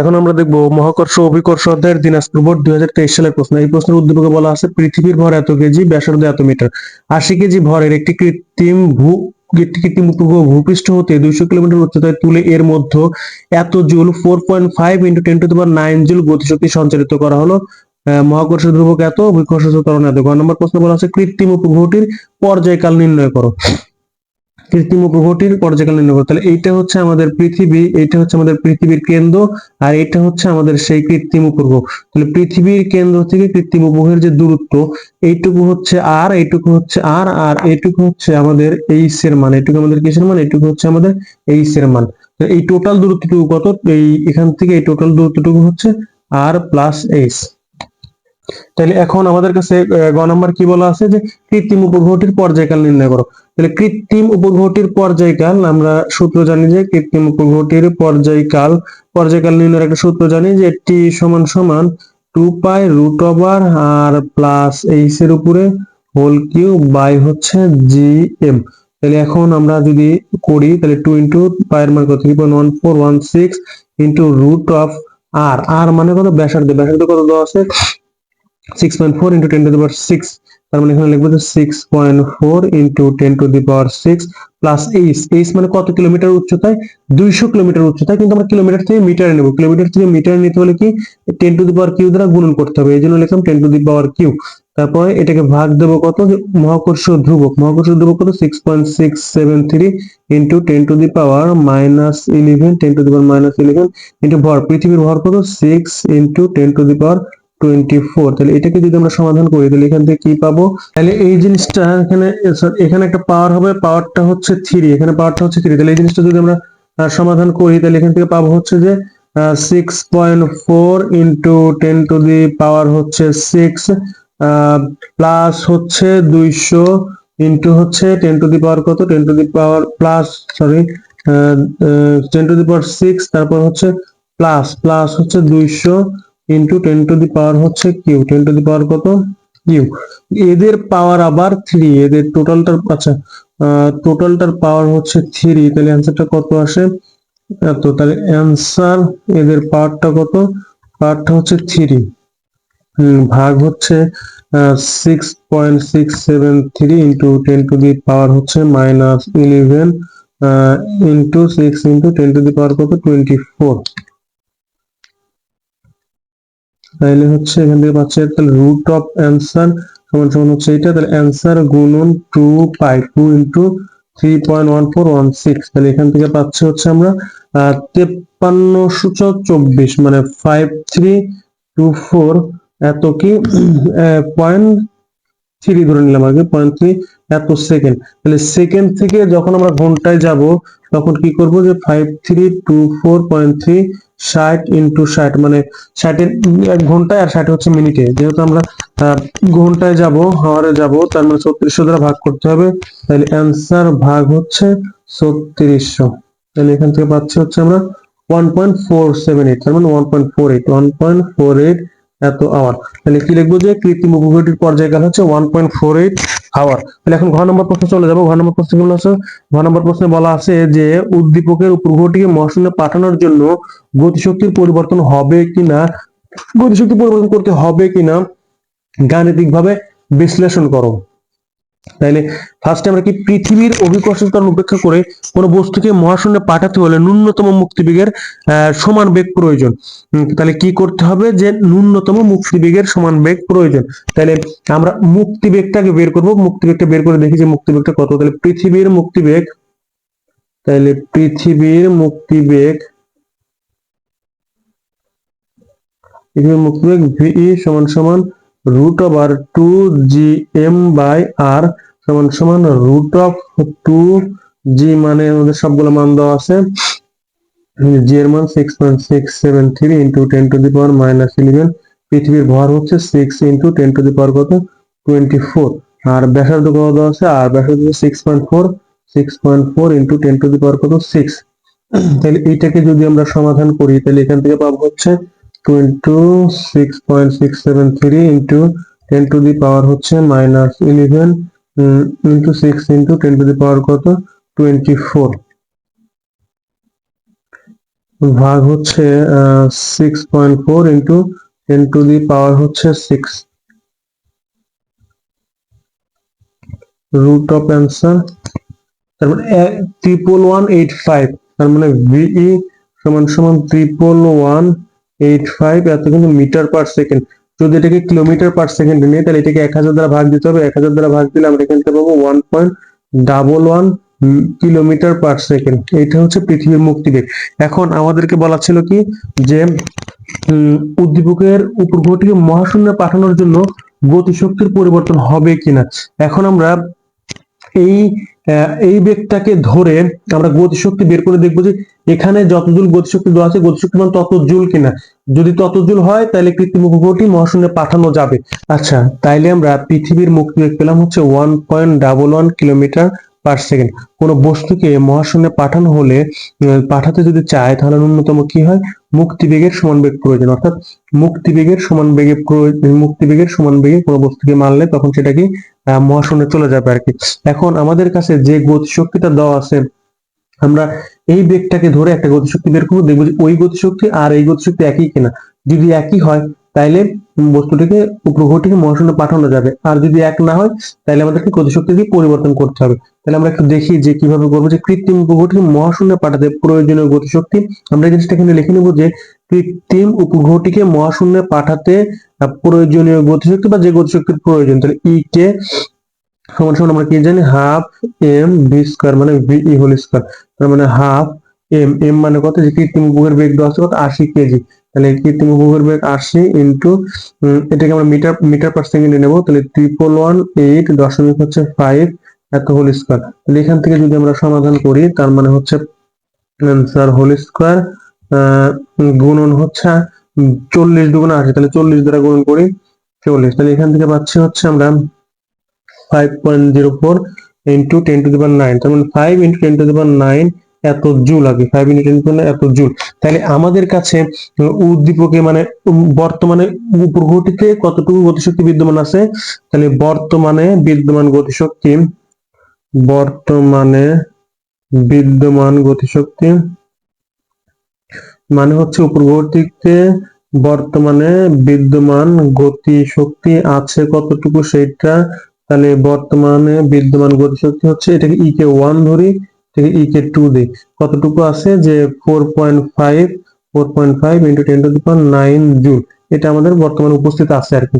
এখন আমরা দেখব মহাকর্ষ অভিকর্ষ অধ্যায়ের দিনাজপুর বোর্ড দুই হাজার তেইশ সালের প্রশ্ন। এই প্রশ্নের উদ্দীপকে বলা আছে, পৃথিবীর ভর এত কেজি, ব্যাসার্ধ এত মিটার। আশি কেজি ভরের একটি কৃত্রিম ভূ কৃত্রিম ভূপৃষ্ঠ হতে দুইশো কিলোমিটার উচ্চতায় তুলে এর মধ্যে এত joule four point five into ten to nine joule গতিশক্তি সঞ্চালিত করা হলো। মহাকর্ষ ধ্রুবক এত, অভিকর্ষ ত্বরণ এত। ঘ নম্বর প্রশ্ন বলা আছে, কৃত্রিম উপগ্রহটির পর্যায়কাল নির্ণয় করো। কৃত্রিম উপগ্রহটির পর্যায়কাল নির্ণয় করো তাহলে এইটা হচ্ছে আমাদের পৃথিবী, এইটা হচ্ছে আমাদের পৃথিবীর কেন্দ্র, আর এটা হচ্ছে আমাদের সেই কৃত্রিম উপগ্রহ। তাহলে পৃথিবীর কেন্দ্র থেকে কৃত্রিম উপগ্রহের যে দূরত্ব, এইটুকু হচ্ছে আর এইটুকু হচ্ছে আর আর এইটুকু হচ্ছে আমাদের এইচ এর মান। এইটুকু আমাদের কিসের মান? এইটুকু হচ্ছে আমাদের এইচ এর মান। এই টোটাল দূরত্বটুকু কত? এই এখান থেকে এই টোটাল দূরত্বটুকু হচ্ছে আর প্লাস এইচ তাহলে এখন আমাদের কাছে গ নাম্বার কি বলা আছে যে কৃত্রিম উপগ্রহটির পর্যায়কাল নির্ণয় করো। তাহলে কৃত্রিম উপগ্রহটির পর্যায়কাল, আমরা সূত্র জানি যে কৃত্রিম উপগ্রহটির পর্যায়কাল পর্যায়কাল নির্ণয়ের একটা সূত্র জানি যে টি সমান সমান two pi root over R plus H এর উপরে হোল কিউ বাই হচ্ছে জি এম তাহলে এখন আমরা যদি করি, তাহলে টু ইন্টু পায়ের মান কত? Three point one four one six into root of R. R মানে কত? ব্যাসার্ধ। ব্যাসার্ধ কত দেওয়া আছে? Six point four into ten to the power six তার মানে এখানে লিখব যে six point four into ten to the power six plus H H মানে কত কিলোমিটার উচ্চতায়? দুইশো কিলোমিটার উচ্চতায়, কিন্তু আমরা কিলোমিটার থেকে মিটারে নেব। কিলোমিটার থেকে মিটারে নিতে হলে কি? Ten to the power Q দ্বারা গুণন করতে হবে। এই জন্য লিখলাম ten to the power Q তারপরে এটাকে ভাগ দেবো কত? মহাকর্ষ ধ্রুবক। মহাকর্ষ ধ্রুবক কত? Six point six seven three into ten to the power minus eleven ten to the power minus eleven into ভর। পৃথিবীর ভর কত? Six into ten to the power twenty four তাহলে এটাকে যদি আমরা সমাধান এখান থেকে কি পাবো? তাহলে এই জিনিসটা এখানে এখানে একটা পাওয়ার হবে পাওয়ারটা হচ্ছে থ্রি এখানে পাওয়ারটা হচ্ছে থ্রি তাহলে এই জিনিসটা যদি আমরা সমাধান করি, তাহলে এখান থেকে পাবো হচ্ছে যে six point four into ten to the power হচ্ছে সিক্স প্লাস হচ্ছে দুইশো ইন্টু হচ্ছে টেন টু দি পাওয়ার কত? Ten to the power plus sorry ten to the power six তারপর হচ্ছে প্লাস প্লাস হচ্ছে দুইশো into ten to the power হচ্ছে Q ten to the power কত? কিউ এদের পাওয়ার আবার থ্রি এদের টোটালটার আচ্ছা টোটালটার পাওয়ার হচ্ছে থ্রি তাহলে অ্যান্সারটা কত আসে? এত, তাহলে অ্যান্সার এদের পাওয়ারটা কত? পাওয়ারটা হচ্ছে থ্রি ভাগ হচ্ছে six point six seven three into ten to the power হচ্ছে minus eleven into six into ten to the power কত? টোয়েন্টি ফোর তাহলে হচ্ছে এখান থেকে পাচ্ছে তাহলে রুট অফ অ্যান্সার সমান সমান হচ্ছে এটা তাহলে অ্যান্সার গুণন two pi two into three point one four one six তাহলে এখান থেকে পাচ্ছে হচ্ছে আমরা তেপ্পান্ন সূচক চব্বিশ মানে ফাইভ থ্রি টু ফোর এত কি পয়েন্ট থ্রি ধরে নিলাম আগে পয়েন্ট থ্রি এত সেকেন্ড তাহলে সেকেন্ড থেকে যখন আমরা ঘন্টায় যাব, তখন কি করব যে five three two four point three ষাট ইন্টু ষাট মানে ষাটের এক ঘন্টায় আর ষাট হচ্ছে মিনিটে যেহেতু আমরা ঘন্টায় যাব, হাওয়ারে যাব, তার মানে ছত্রিশশো দ্বারা ভাগ করতে হবে। তাহলে অ্যান্সার ভাগ হচ্ছে ছত্রিশশো। তাহলে এখান থেকে পাচ্ছি হচ্ছে আমরা one point four seven eight তার মানে one point four eight one point four eight এত আওয়ার তাহলে কি লিখব যে কৃত্রিম উপগ্রহটির পর্যায়কাল হচ্ছে one point four eight hour তাহলে এখন ঘ নম্বর প্রশ্ন চলে যাব। ঘ নম্বর প্রশ্ন কেমন আছে? ঘ নম্বর প্রশ্নে বলা আছে যে, উদ্দীপকের উপগ্রহটিকে মহাশূন্যে পাঠানোর জন্য গতিশক্তির পরিবর্তন হবে কিনা গতিশক্তি পরিবর্তন করতে হবে কিনা, গাণিতিকভাবে বিশ্লেষণ করো। তাইলে ফার্স্টে আমরা কি পৃথিবীর অভিকর্ষের কারণ উপেক্ষা করে কোনো বস্তুকে মহাশূন্যে পাঠাতে হলে ন্যূনতম মুক্তিবেগের সমান বেগ প্রয়োজন। তাহলে কি করতে হবে যে ন্যূনতম মুক্তিবেগের সমান বেগ প্রয়োজন। তাহলে আমরা মুক্তিবেগটাকে বের করব, মুক্তিবেগটা বের করে দেখি যে মুক্তিবেগটা কত। তাহলে পৃথিবীর মুক্তিবেগ তাহলে পৃথিবীর মুক্তিবেগ পৃথিবীর মুক্তিবেগ ভিই সমান সমান root over two G M by R সমান সমান রুট অফ টু জি মানে আমাদের সবগুলো মান দেওয়া আছে। জি এর মান six point six seven three into ten to the power minus eleven পৃথিবীর ভর হচ্ছে six into ten to the power কত? টোয়েন্টি ফোর আর ব্যাসার্ধ কত দেওয়া আছে? আর ব্যাসার্ধ six point four six point four into ten to the power কত? সিক্স তাহলে এইটাকে যদি আমরা সমাধান করি, তাহলে এখান থেকে পাবো হচ্ছে twenty six point six seven three ten to the power হচ্ছে minus eleven into six into ten to the power কত? টোয়েন্টি ফোর ভাগ হচ্ছে six point four into ten to the power হচ্ছে সিক্স রুট অফ অ্যান্সার তার মানে triple one eight five তার মানে ভিই সমান সমান ট্রিপল ওয়ান এইট ফাইভ এত কিন্তু মিটার পার সেকেন্ড যদি এটাকে কিলোমিটার পার সেকেন্ড নিই তাহলে এটাকে এক হাজার দ্বারা ভাগ দিতে হবে। এক হাজার দ্বারা ভাগ দিলে আমরা এখান পাবো one point double one kilometre per second এটা হচ্ছে পৃথিবীর মুক্তিবেগ এখন আমাদেরকে বলা ছিল কি? যে উদ্দীপকের উপগ্রহটিকে মহাশূন্যে পাঠানোর জন্য গতিশক্তির পরিবর্তন হবে কিনা। এখন আমরা এই এই বেগটাকে ধরে আমরা গতিশক্তি বের করে দেখব যে এখানে যত জুল গতিশক্তি দেওয়া আছে, গতিশক্তি মান তত জুল কিনা। যদি তত জুল হয়, তাহলে কৃত্রিম উপগ্রহটি মহাশূন্যে পাঠানো যাবে। আচ্ছা তাইলে আমরা পৃথিবীর মুক্তি পেলাম হচ্ছে one point double one kilometre per second. কোনো বস্তুকে মহাশূন্যে পাঠানো হলে পাঠাতে যদি চায়, তাহলে ন্যূনতম কি হয়? মুক্তিবেগের সমান বেগ প্রয়োজন। অর্থাৎ মুক্তিবেগের সমান বেগে প্রয়োজন মুক্তিবেগের সমান বেগে কোনো বস্তুকে মারলে তখন সেটা কি মহাশূন্যে চলে যাবে আর কি। এখন আমাদের কাছে যে গতিশক্তিটা দেওয়া আছে, আমরা এই বেগটাকে ধরে একটা গতিশক্তি বের করব, দেখব যে ওই গতিশক্তি আর এই গতিশক্তি একই কিনা। যদি একই হয় তাইলে বস্তুটিকে উপগ্রহটিকে মহাশূন্য পাঠানো যাবে। আর যদি এক না হয় তাহলে আমাদেরকে গতিশক্তিকে পরিবর্তন করতে হবে। তাহলে আমরা একটু দেখি যে কীভাবে করব যে কৃত্রিম উপগ্রহটিকে মহাশূন্যে পাঠাতে প্রয়োজনীয় গতিশক্তি। আমরা জিনিসটা এখানে লিখে নেব যে কৃত্রিম উপগ্রহটিকে মহাশূন্যে পাঠাতে প্রয়োজনীয় গতিশক্তি বা যে গতিশক্তির প্রয়োজন। তাহলে ই কে সমান সমান আমরা কি জানি? হাফ এম ভি স্কোয়ার মানে ভি ই হোল স্কোয়ার তার মানে হাফ এম এম মানে কত? যে কৃত্রিম উপগ্রহের বেগ দেওয়া আছে কত? আশি কেজি তাহলে কৃত্রিম উপগ্রহের বেগ আশি ইন্টু এটাকে আমরা মিটার মিটার পার সেকেন্ডে নেব, তাহলে ট্রিপল ওয়ান এইট দশমিক হচ্ছে ফাইভ এত হোল স্কোয়ার তাহলে এখান থেকে যদি আমরা সমাধান করি, তার মানে হচ্ছে অ্যান্সার হোল স্কোয়ার গুণন হচ্ছে চল্লিশ দুগুণ আশি, তাহলে চল্লিশ দ্বারা গুণন করি চল্লিশ। তাহলে এখান থেকে পাচ্ছি হচ্ছে আমরা five point zero four into ten to the power nine তার মানে five into ten to the power nine এত জুল আগে ফাইভ ইন্টু টেন টু এত জুল। তাহলে আমাদের কাছে উদ্দীপকে মানে বর্তমানে উপগ্রহটিতে কতটুকু গতিশক্তি বিদ্যমান আছে? তাহলে বর্তমানে বিদ্যমান গতিশক্তি, বর্তমানে বিদ্যমান গতিশক্তি মানে হচ্ছে উপগ্রহটিতে বর্তমানে বিদ্যমান গতিশক্তি আছে কতটুকু সেটা তাহলে বর্তমানে বিদ্যমান গতিশক্তি হচ্ছে এটাকে ই কে ওয়ান ধরি। এটাকে ই কে টু দিই। কতটুকু আছে? যে four point five four point five into ten to the power nine joule এটা আমাদের বর্তমানে উপস্থিত আছে আর কি।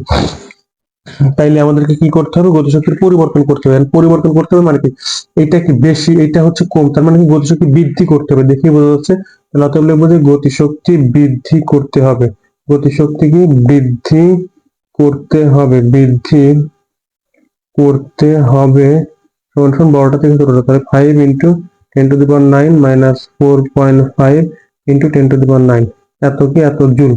তাইলে আমাদেরকে কি করতে হবে? গতিশক্তির পরিবর্তন করতে হবে। পরিবর্তন করতে হবে মানে কি? এটা কি বেশি? এটা হচ্ছে কম। তার মানে কি গতিশক্তি বৃদ্ধি করতে হবে। দেখি বোঝা যাচ্ছে। তাহলে অতএব লিখব যে গতিশক্তি বৃদ্ধি করতে হবে। গতিশক্তিকে বৃদ্ধি করতে হবে। বৃদ্ধি করতে হবে। সমান সমান বড়টা থেকে ছোটটা তাহলে five into ten to the power nine minus four point five into ten to the power nine এত কি? এত জুল।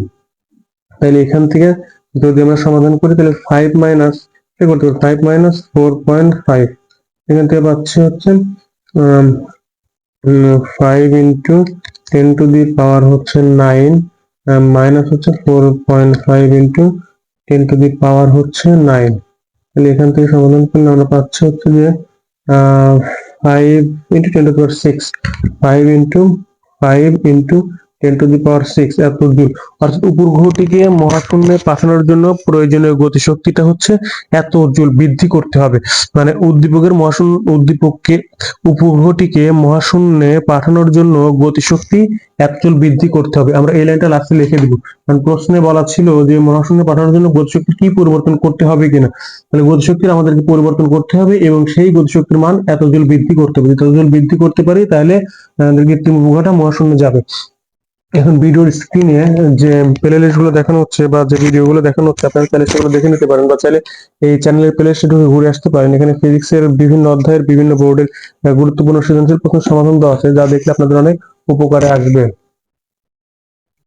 তাহলে এখান থেকে যদি আমরা সমাধান করি, তাহলে ফাইভ মাইনাস করতে পারি five minus four point five এখান থেকে পাচ্ছি হচ্ছে five into ten to the power হচ্ছে নাইন মাইনাস হচ্ছে four point five into ten to the power হচ্ছে নাইন তাহলে এখান থেকে সমাধান করলে আমরা পাচ্ছি হচ্ছে যে Uh, 5 into 10 to the power 6 5 into 5 into ten to the power six এত জুল অর্থাৎ উপগ্রহটিকে মহাশূন্যে পাঠানোর জন্য প্রয়োজনীয় গতিশক্তিটা হচ্ছে এত জুল বৃদ্ধি করতে হবে। মানে উদ্দীপকের মহাশূন্য উদ্দীপককে, উপগ্রহটিকে মহাশূন্যে পাঠানোর জন্য গতিশক্তি এত জুল বৃদ্ধি করতে হবে। আমরা এই লাইনটা লাস্টে লিখে দিব। কারণ প্রশ্নে বলা ছিল যে মহাশূন্যে পাঠানোর জন্য গতিশক্তি কি পরিবর্তন করতে হবে কিনা? তাহলে গতিশক্তির আমাদেরকে পরিবর্তন করতে হবে এবং সেই গতিশক্তির মান এত জুল বৃদ্ধি করতে হবে। যদি এত জুল বৃদ্ধি করতে পারি তাহলে আমাদের কৃত্রিম উপগ্রহটা মহাশূন্যে যাবে। এখন ভিডিওর স্ক্রিনে যে প্লেলিস্টগুলো দেখানো হচ্ছে বা যে ভিডিও গুলো দেখানো হচ্ছে, আপনারা চাইলে সেগুলো দেখে নিতে পারেন বা চাইলে এই চ্যানেলের প্লেলিস্টে ঢুকে ঘুরে আসতে পারেন। এখানে ফিজিক্স এর বিভিন্ন অধ্যায়ের বিভিন্ন বোর্ডের গুরুত্বপূর্ণ সৃজনশীল প্রশ্ন সমাধান দেওয়া আছে, যা দেখলে আপনাদের অনেক উপকারে আসবে।